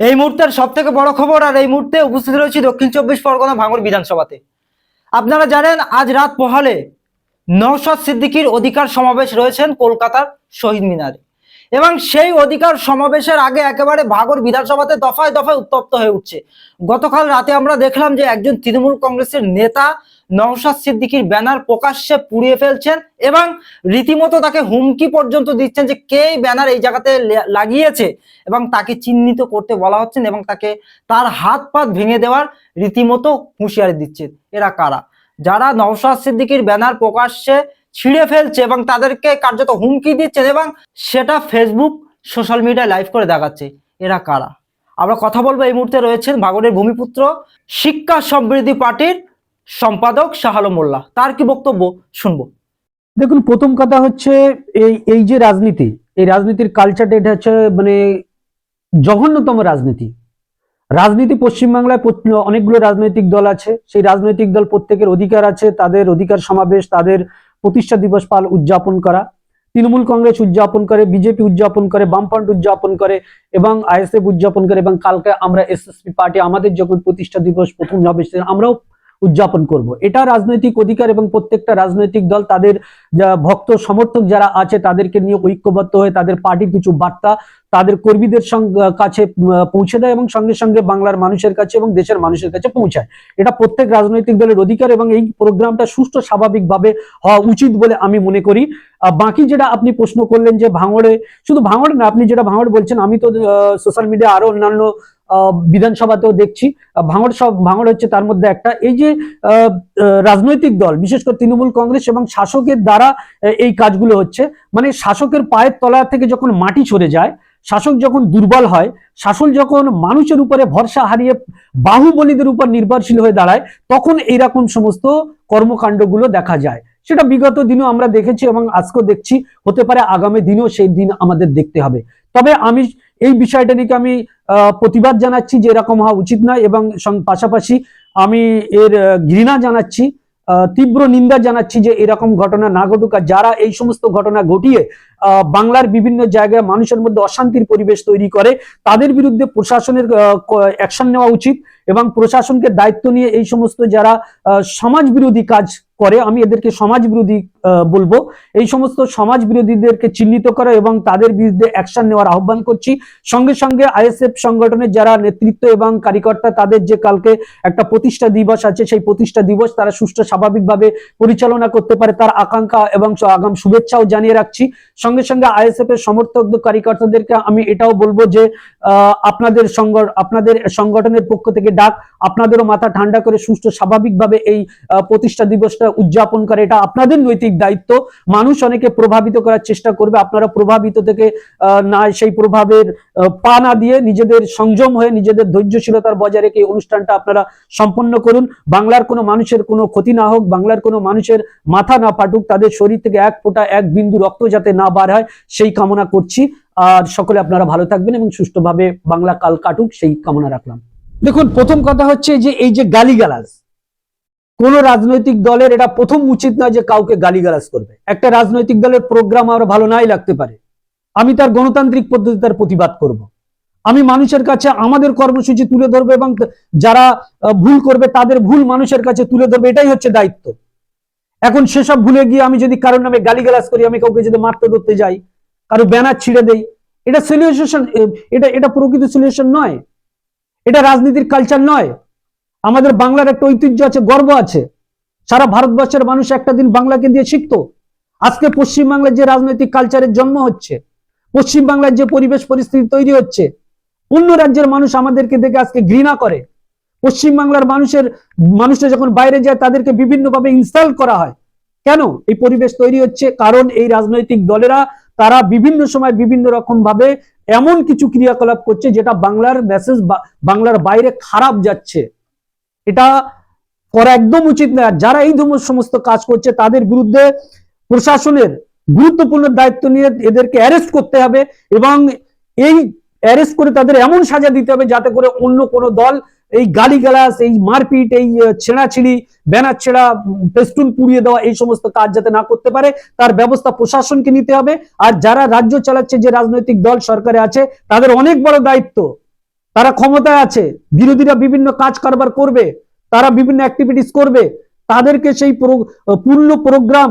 এই মুহূর্তের সব থেকে বড় খবর আর এই মুহূর্তে উপস্থিত রয়েছি দক্ষিণ চব্বিশ পরগনা ভাঙড় বিধানসভাতে। আপনারা জানেন, আজ রাত পহালে নওশাদ সিদ্দিকীর অধিকার সমাবেশ রয়েছেন কলকাতার শহীদ মিনারে। এবং সেই অধিকার সমাবেশের আগে একেবারে ভাগর বিধানসভাতে দফায় দফায় উত্তপ্ত হয়ে উঠছে। গতকাল রাতে আমরা দেখলাম যে একজন তৃণমূল কংগ্রেসের নেতা নওশাদ সিদ্দিকির ব্যানার প্রকাশ্যে পুড়িয়ে ফেলছেন এবং রীতিমতো তাকে হুমকি পর্যন্ত দিচ্ছেন যে কে ব্যানার এই জায়গাতে লাগিয়েছে এবং তাকে চিহ্নিত করতে বলা হচ্ছেন এবং তাকে তার হাত পাত ভেঙে দেওয়ার রীতিমতো হুঁশিয়ারি দিচ্ছে এরা কারা? যারা নওশাদ সিদ্দিকির ব্যানার প্রকাশ্যে ছিঁড়ে ফেলছে এবং তাদেরকে কার্যত হুমকি দিচ্ছেন এবং সেটা ফেসবুক সোশ্যাল মিডিয়ায় লাইভ করে দেখাচ্ছে, এরা কারা? আমরা কথা বলব এই মুহূর্তে রয়েছেন ভাগরের ভূমিপুত্র শিক্ষা সমৃদ্ধি পার্টির সম্পাদক শাহালো মোল্লা তার কি বক্তব্য শুনব? দেখুন, প্রথম কথা হচ্ছে এই এই যে রাজনীতি, এই রাজনীতির কালচারটা এটা হচ্ছে মানে জঘন্যতম রাজনীতি। রাজনীতি পশ্চিমবাংলায় অনেকগুলো রাজনৈতিক দল আছে, সেই রাজনৈতিক দল প্রত্যেকের অধিকার আছে, তাদের অধিকার সমাবেশ, তাদের প্রতিষ্ঠা দিবস পাল, উদযাপন করা। তৃণমূল কংগ্রেস উদযাপন করে, বিজেপি উদযাপন করে, বামফ্রন্ট উদযাপন করে, এবং আইএসএফ উদযাপন করে, এবং কালকে আমরা এসএসপি পার্টি, আমাদের যখন প্রতিষ্ঠা দিবস প্রথম হবে আমরাও উদযাপন করব। এটা রাজনৈতিক অধিকার এবং প্রত্যেকটা রাজনৈতিক দল তাদের ভক্ত সমর্থক যারা আছে তাদেরকে নিয়ে ঐক্যবদ্ধ হয়ে তাদের পার্টির কিছু বার্তা তাদের কর্মীদের কাছে পৌঁছে দেয় এবং সঙ্গে সঙ্গে বাংলার মানুষের কাছে এবং দেশের মানুষের কাছে পৌঁছায়। এটা প্রত্যেক রাজনৈতিক দলের অধিকার এবং এই প্রোগ্রামটা সুষ্ঠু স্বাভাবিকভাবে হওয়া উচিত বলে আমি মনে করি। বাকি যেটা আপনি প্রশ্ন করলেন যে ভাঙড়ে, শুধু ভাঙড় না, আপনি যেটা ভাঙড় বলছেন, আমি তো সোশ্যাল মিডিয়া আরও অন্যান্য বিধানসভাতেও দেখছি। ভাঙড় সব, ভাঙড় হচ্ছে তার মধ্যে একটা। এই যে রাজনৈতিক দল, বিশেষ করে তৃণমূল কংগ্রেস এবং শাসকের দ্বারা এই কাজগুলো হচ্ছে মানে শাসকের পায়ের তলা থেকে যখন মাটি সরে যায়, শাসক যখন দুর্বল হয়, শাসন যখন মানুষের উপরে ভরসা হারিয়ে বাহুবলীদের উপর নির্ভরশীল হয়ে দাঁড়ায়, তখন এইরকম সমস্ত কর্মকাণ্ডগুলো দেখা যায়। সেটা বিগত দিনও আমরা দেখেছি এবং আজকেও দেখছি, হতে পারে আগামী দিনেও সেই দিন আমাদের দেখতে হবে। তবে আমি এই বিষয়টা নিয়ে আমি প্রতিবাদ জানাচ্ছি যে এরকম হওয়া উচিত নয় এবং পাশাপাশি আমি এর ঘৃণা জানাচ্ছি তীব্র নিন্দা জানাচ্ছি যে এরকম ঘটনা না ঘটুক আর যারা এই সমস্ত ঘটনা ঘটিয়ে বাংলার বিভিন্ন জায়গায় মানুষের মধ্যে অশান্তির পরিবেশ তৈরি করে, তাদের বিরুদ্ধে প্রশাসনের অ্যাকশন নেওয়া উচিত এবং প্রশাসনকে দায়িত্ব নিয়ে এই সমস্ত যারা সমাজ বিরোধী কাজ করে আমি এদেরকে সমাজ বিরোধী বলব। এই সমস্ত সমাজ বিরোধীদেরকে চিহ্নিত করা এবং তাদের বিরুদ্ধে অ্যাকশন নেওয়ার আহ্বান করছি। সঙ্গে সঙ্গে আইএসএফ সংগঠনের যারা নেতৃত্ব এবং কারিকর্তা, তাদের যে কালকে একটা প্রতিষ্ঠা দিবস আছে, সেই প্রতিষ্ঠা দিবস তারা সুষ্ঠু স্বাভাবিকভাবে পরিচালনা করতে পারে তার আকাঙ্ক্ষা এবং আগাম শুভেচ্ছাও জানিয়ে রাখছি। সঙ্গে সঙ্গে আইএসএফ এর সমর্থক কারিকর্তাদেরকে আমি এটাও বলব যে আপনাদের আপনাদের সংগঠনের পক্ষ থেকে ডাক, আপনাদেরও মাথা ঠান্ডা করে সুষ্ঠু স্বাভাবিকভাবে এই প্রতিষ্ঠা দিবসটা উদযাপন করে, এটা আপনাদের নৈতিক দায়িত্ব। মানুষ অনেকে প্রভাবিত করার চেষ্টা করবে, আপনারা প্রভাবিত থেকে না, সেই প্রভাবের পা না দিয়ে নিজেদের সংযম হয়ে নিজেদের ধৈর্যশীলতার বজায় রেখে অনুষ্ঠানটা আপনারা সম্পন্ন করুন। বাংলার কোনো মানুষের কোনো ক্ষতি না হোক, বাংলার কোনো মানুষের মাথা না ফাটুক, তাদের শরীর থেকে এক ফোঁটা, এক বিন্দু রক্ত যাতে না বার হয়, সেই কামনা করছি। আর সকলে আপনারা ভালো থাকবেন এবং সুষ্ঠুভাবে বাংলা কাল কাটুক, সেই কামনা রাখলাম। দেখুন, প্রথম কথা হচ্ছে যে, এই যে গালিগালাজ কোন রাজনৈতিক দলের এটা প্রথম উচিত না যে কাউকে গালিগালাজ করবে। একটা রাজনৈতিক দলের প্রোগ্রাম আমার ভালো নাই লাগতে পারে। আমি তার গণতান্ত্রিক পদ্ধতি তার প্রতিবাদ করব। আমি মানুষের কাছে আমাদের কর্মসূচি তুলে ধরবো এবং যারা ভুল করবে তাদের ভুল মানুষের কাছে তুলে ধরবে, এটাই হচ্ছে দায়িত্ব। এখন সেসব ভুলে গিয়ে আমি যদি কারোর নামে গালিগালাজ করি, আমি কাউকে যদি মারতে ধরতে যাই, কারও ব্যানার ছিঁড়ে দেই, এটা সলিউশন এটা এটা প্রকৃত সলিউশন নয়। এটা রাজনীতির কালচার নয়। আমাদের বাংলার একটা ঐতিহ্য আছে, গর্ব আছে। সারা ভারতবর্ষের মানুষ একটা দিন বাংলাকে দিয়ে শিখতো। আজকে পশ্চিমবাংলার যে রাজনৈতিক কালচারের জন্ম হচ্ছে, পশ্চিমবাংলার যে পরিবেশ পরিস্থিতি তৈরি হচ্ছে, অন্য রাজ্যের মানুষ আমাদেরকে দেখে আজকে ঘৃণা করে। পশ্চিমবাংলার মানুষের, মানুষরা যখন বাইরে যায়, তাদেরকে বিভিন্নভাবে ইনস্টল করা হয়। কেন? এই পরিবেশ তৈরি হচ্ছে কারণ এই রাজনৈতিক দলেরা, তারা বিভিন্ন সময় বিভিন্ন রকম ভাবে এমন কিছু ক্রিয়াকলাপ করছে, যেটা বাংলার মেসেজ বাংলার বাইরে খারাপ যাচ্ছে। এটা করা একদম উচিত না যারা এই সমস্ত কাজ করছে, তাদের বিরুদ্ধে প্রশাসনের গুরুত্বপূর্ণ দায়িত্ব নিয়ে এদেরকে অ্যারেস্ট করতে হবে এবং এই অ্যারেস্ট করে তাদের এমন সাজা দিতে হবে যাতে করে অন্য কোনো দল এই গালিগালাজ, এই মারপিট, এই ছেঁড়াছিড়ি, ব্যানার ছেঁড়া পেস্টুন পুড়িয়ে দেওয়া, এই সমস্ত কাজ যাতে না করতে পারে, তার ব্যবস্থা প্রশাসনকে নিতে হবে। আর যারা রাজ্য চালাচ্ছে, যে রাজনৈতিক দল সরকারে আছে, তাদের অনেক বড় দায়িত্ব তারা ক্ষমতায় আছে, বিরোধীরা বিভিন্ন কাজ কারবার করবে, তারা বিভিন্ন অ্যাক্টিভিটিস করবে, তাদেরকে সেই পূর্ণ প্রোগ্রাম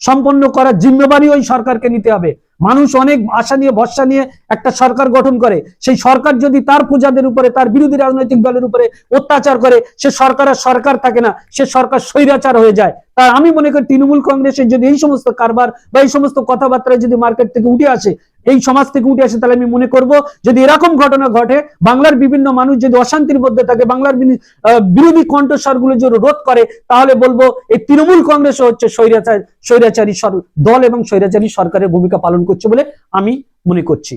সম্পন্ন করার জিম্মেবারি ওই সরকারকে নিতে হবে। মানুষ অনেক আশা নিয়ে, ভরসা নিয়ে একটা সরকার গঠন করে। সেই সরকার যদি তার প্রজাদের উপরে, তার বিরোধী রাজনৈতিক দলের উপরে অত্যাচার করে, সে সরকার আর সরকার থাকে না, সে সরকার স্বৈরাচার হয়ে যায়। তাই আমি মনে করি তৃণমূল কংগ্রেসের যদি এই সমস্ত কারবার বা এই সমস্ত কথাবার্তা যদি মার্কেট থেকে উঠে আসে এই সমাজ থেকে উঠে আসে, তাহলে আমি মনে করব যদি এরকম ঘটনা ঘটে, বাংলার বিভিন্ন মানুষ যদি অশান্তির মধ্যে থাকে, বাংলার বিরোধী কণ্ঠস্বরগুলো যদি রোধ করে, তাহলে বলব এই তৃণমূল কংগ্রেস হচ্ছে স্বৈরাচারী দল এবং স্বৈরাচারী সরকারের ভূমিকা পালন করছে বলে আমি মনে করছি।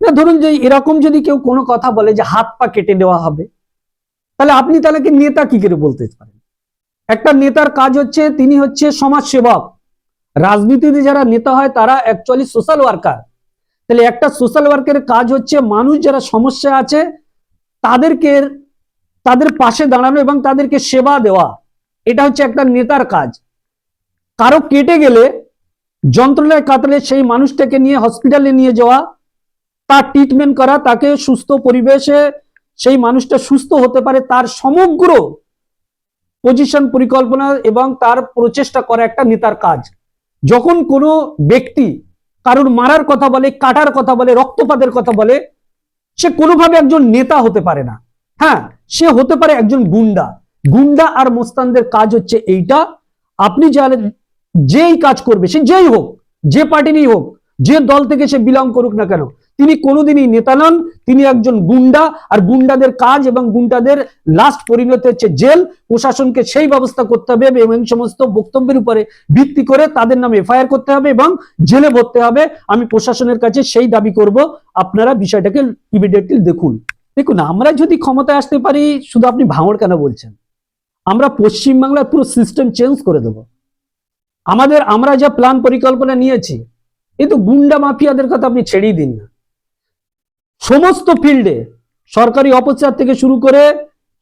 না, ধরুন যে এরকম যদি কেউ কোনো কথা বলে যে হাত পা কেটে নেওয়া হবে, তাহলে আপনি তাহলে কি নেতা কি করে বলতে পারেন? একটা নেতার কাজ হচ্ছে, তিনি হচ্ছে সমাজ সেবক রাজনীতিতে যারা নেতা হয়, তারা অ্যাকচুয়ালি সোশ্যাল ওয়ার্কার তাহলে একটা সোশ্যাল ওয়ার্কের কাজ হচ্ছে মানুষ যারা সমস্যা আছে, তাদেরকে, তাদের পাশে দাঁড়ানো এবং তাদেরকে সেবা দেওয়া। এটা হচ্ছে একটা নেতার কাজ। কারও কেটে গেলে, যন্ত্রণায় কাতলে সেই মানুষটাকে নিয়ে হসপিটালে নিয়ে যাওয়া, তার ট্রিটমেন্ট করা, তাকে সুস্থ পরিবেশে সেই মানুষটা সুস্থ হতে পারে, তার সমগ্র পজিশন পরিকল্পনা এবং তার প্রচেষ্টা করা একটা নেতার কাজ। যখন কোনো ব্যক্তি কারোর মারার কথা বলে, কাটার কথা বলে, রক্তপাতের কথা বলে, সে কোনোভাবে একজন নেতা হতে পারে না। হ্যাঁ সে হতে পারে একজন গুন্ডা। গুন্ডা আর মোস্তানদের কাজ হচ্ছে এইটা, আপনি যে যেই কাজ করবে, সে যেই হোক, যে পার্টিরই হোক, যে দল থেকে সে বিলং করুক না কেন তিনি কোনোদিনই নেতা নন, তিনি একজন গুন্ডা, আর গুন্ডাদের কাজ এবং গুন্ডাদের লাস্ট পরিণতি হচ্ছে জেল। প্রশাসনকে সেই ব্যবস্থা করতে হবে এবং সমস্ত বক্তব্যের উপরে ভিত্তি করে তাদের নামে এফআইআর করতে হবে এবং জেলে ভরতে হবে। আমি প্রশাসনের কাছে সেই দাবি করব। আপনারা বিষয়টাকে ইমিডিয়েটলি দেখুন। দেখুন, আমরা যদি ক্ষমতায় আসতে পারি, শুধু আপনি ভাঙড় কেন বলছেন? আমরা পশ্চিমবাংলার পুরো সিস্টেম চেঞ্জ করে দেব। আমাদের, আমরা যা প্ল্যান পরিকল্পনা নিয়েছি এই তো গুন্ডা মাফিয়াদের কথা আপনি ছেড়েই দিন না। সমস্ত ফিল্ডে সরকারি অপচার থেকে শুরু করে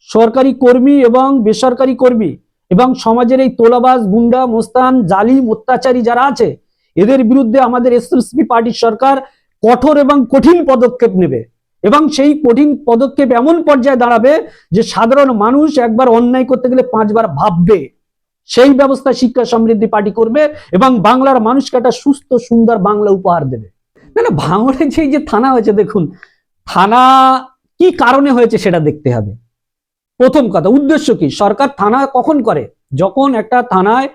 সরকারি কর্মী এবং বেসরকারি কর্মী এবং সমাজের এই তোলাবাজ, গুন্ডা, মোস্তান, জালিম, অত্যাচারী যারা আছে, এদের বিরুদ্ধে আমাদের এসএসপি পার্টির সরকার কঠোর এবং কঠিন পদক্ষেপ নেবে। এবং সেই কঠিন পদক্ষেপ এমন পর্যায়ে দাঁড়াবে যে সাধারণ মানুষ একবার অন্যায় করতে গেলে পাঁচবার ভাববে। সেই ব্যবস্থা শিক্ষা সমৃদ্ধি পার্টি করবে এবং বাংলার মানুষকে একটা সুস্থ, সুন্দর বাংলা উপহার দেবে। না না, ভাঙড়ে যে যে থানা হয়েছে, দেখুন থানা কি কারণে হয়েছে সেটা দেখতে হবে। প্রথম কথা, উদ্দেশ্য কি? সরকার থানা কখন করে? যখন একটা থানায়,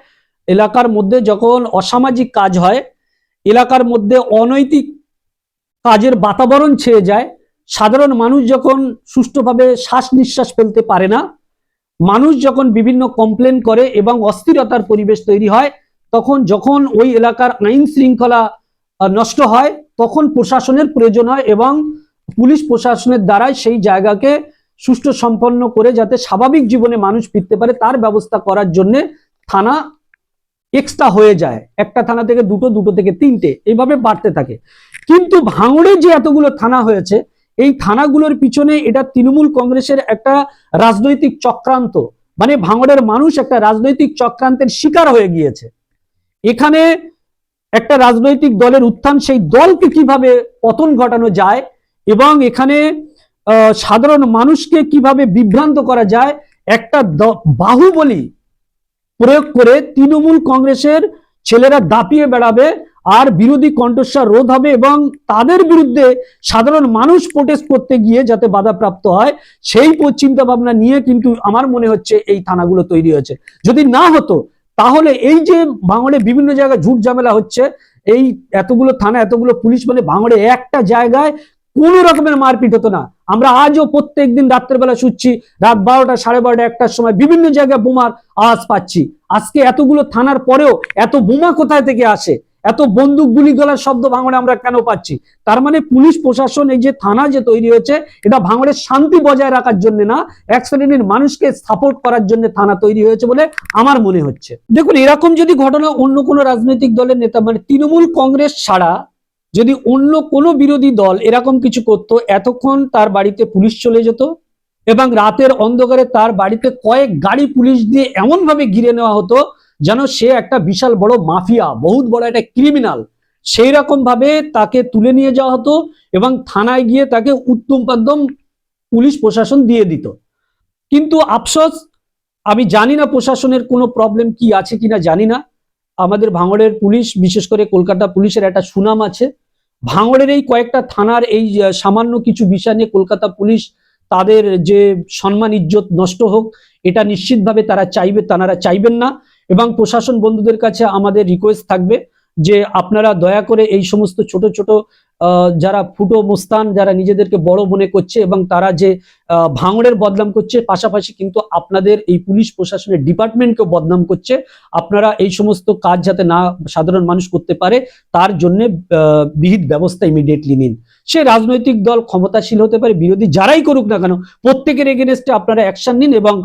এলাকার মধ্যে যখন অসামাজিক কাজ হয়, এলাকার মধ্যে অনৈতিক কাজের বাতাবরণ ছেয়ে যায়, সাধারণ মানুষ যখন সুষ্ঠুভাবে শ্বাস নিঃশ্বাস ফেলতে পারে না, মানুষ যখন বিভিন্ন কমপ্লেন করে এবং অস্থিরতার পরিবেশ তৈরি হয়, তখন যখন ওই এলাকার আইন শৃঙ্খলা নষ্ট হয়, তখন প্রশাসনের প্রয়োজন হয় এবং পুলিশ প্রশাসনের দ্বারাই সেই জায়গাকে সুষ্ঠু সম্পন্ন করে যাতে স্বাভাবিক জীবনে মানুষ ফিরতে পারে, তার ব্যবস্থা করার জন্য থানা এক্সট্রা হয়ে যায়। একটা থানা থেকে দুটো দুটো থেকে তিনটে, এইভাবে বাড়তে থাকে। কিন্তু ভাঙড়ে যে এতগুলো থানা হয়েছে, এই থানাগুলোর পিছনে এটা তৃণমূল কংগ্রেসের একটা রাজনৈতিক চক্রান্ত। মানে ভাঙড়ের মানুষ একটা রাজনৈতিক চক্রান্তের শিকার হয়ে গিয়েছে। এখানে একটা রাজনৈতিক দলের উত্থান, সেই দলকে কীভাবে পতন ঘটানো যায় এবং এখানে সাধারণ মানুষকে কীভাবে বিভ্রান্ত করা যায়, একটা বাহুবলী প্রয়োগ করে তৃণমূল কংগ্রেসের ছেলেরা দাপিয়ে বেড়াবে, আর বিরোধী কণ্ঠস্বর রোধ হবে এবং তাদের বিরুদ্ধে সাধারণ মানুষ প্রোটেস্ট করতে গিয়ে যাতে বাধাপ্রাপ্ত হয়, সেই চিন্তা ভাবনা নিয়ে কিন্তু আমার মনে হচ্ছে এই থানাগুলো তৈরি হয়েছে। যদি না হতো, তাহলে এই যে ভাঙড়ে বিভিন্ন জায়গায় ঝুট ঝামেলা হচ্ছে, এই এতগুলো থানা, এতগুলো পুলিশ মানে ভাঙড়ে একটা জায়গায় কোনো রকমের মারপিট হতো না। আমরা আজও প্রত্যেক দিন রাত্রেবেলা শুচ্ছি, রাত বারোটা সাড়ে বারোটা একটার সময় বিভিন্ন জায়গায় বোমার আওয়াজ পাচ্ছি। আজকে এতগুলো থানার পরেও এত বোমা কোথায় থেকে আসে? এত বন্দুক গুলি গলার শব্দ ভাঙড়ে আমরা কেন পাচ্ছি? তার মানে পুলিশ, প্রশাসন, এই যে থানা যে তৈরি হয়েছে, এটা ভাঙড়ের শান্তি বজায় রাখার জন্য না, এক শ্রেণির মানুষকে সাপোর্ট করার জন্য থানা তৈরি হয়েছে বলে আমার মনে হচ্ছে। দেখুন, এরকম যদি ঘটনা অন্য কোনো রাজনৈতিক দলের নেতা মানে তৃণমূল কংগ্রেস ছাড়া যদি অন্য কোনো বিরোধী দল এরকম কিছু করত, এতক্ষণ তার বাড়িতে পুলিশ চলে যেত এবং রাতের অন্ধকারে তার বাড়িতে কয়েক গাড়ি পুলিশ দিয়ে এমন ভাবে ঘিরে নেওয়া হতো যেন সে একটা বিশাল বড় মাফিয়া, বহুত বড় একটা ক্রিমিনাল সেই রকম ভাবে তাকে তুলে নিয়ে যাওয়া হতো এবং থানায় গিয়ে তাকে উত্তম একদম পুলিশ প্রশাসন দিয়ে দিত। কিন্তু আফসোস, আমি জানি না প্রশাসনের কোনো প্রবলেম কি আছে কিনা জানি না। আমাদের ভাঙড়ের পুলিশ, বিশেষ করে কলকাতা পুলিশের একটা সুনাম আছে। ভাঙড়ের এই কয়েকটা থানার এই সামান্য কিছু বিষয় নিয়ে কলকাতা পুলিশ তাদের যে সম্মান, ইজ্জত নষ্ট হোক, এটা নিশ্চিতভাবে তারা চাইবে, তারা চাইবেন না। এবং প্রশাসন বন্ধুদের কাছে আমাদের রিকোয়েস্ট থাকবে। যে আপনারা দয়া করে এই সমস্ত ছোট ছোট যারা ফুটো মোস্তান, যারা নিজেদেরকে বড় মনে করছে এবং তারা যে ভাঙড়ের বদনাম করছে, পাশাপাশি কিন্তু আপনাদের এই পুলিশ প্রশাসনের ডিপার্টমেন্টকেও বদনাম করছে। আপনারা এই সমস্ত কাজ যাতে না সাধারণ মানুষ করতে পারে, তার জন্য বিহিত ব্যবস্থা ইমিডিয়েটলি নিন। সে রাজনৈতিক দল ক্ষমতাশীল হতে পারে, বিরোধী যারাই করুক না কেন, প্রত্যেকের এগেনস্টে আপনারা অ্যাকশন নিন এবং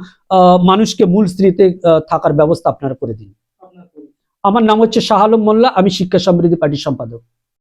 মানুষকে মূল স্ত্রীতে থাকার ব্যবস্থা আপনারা করে দিন। আমার নাম হচ্ছে শাহ আলম মোল্লা আমি শিক্ষা সমৃদ্ধি পার্টির সম্পাদক।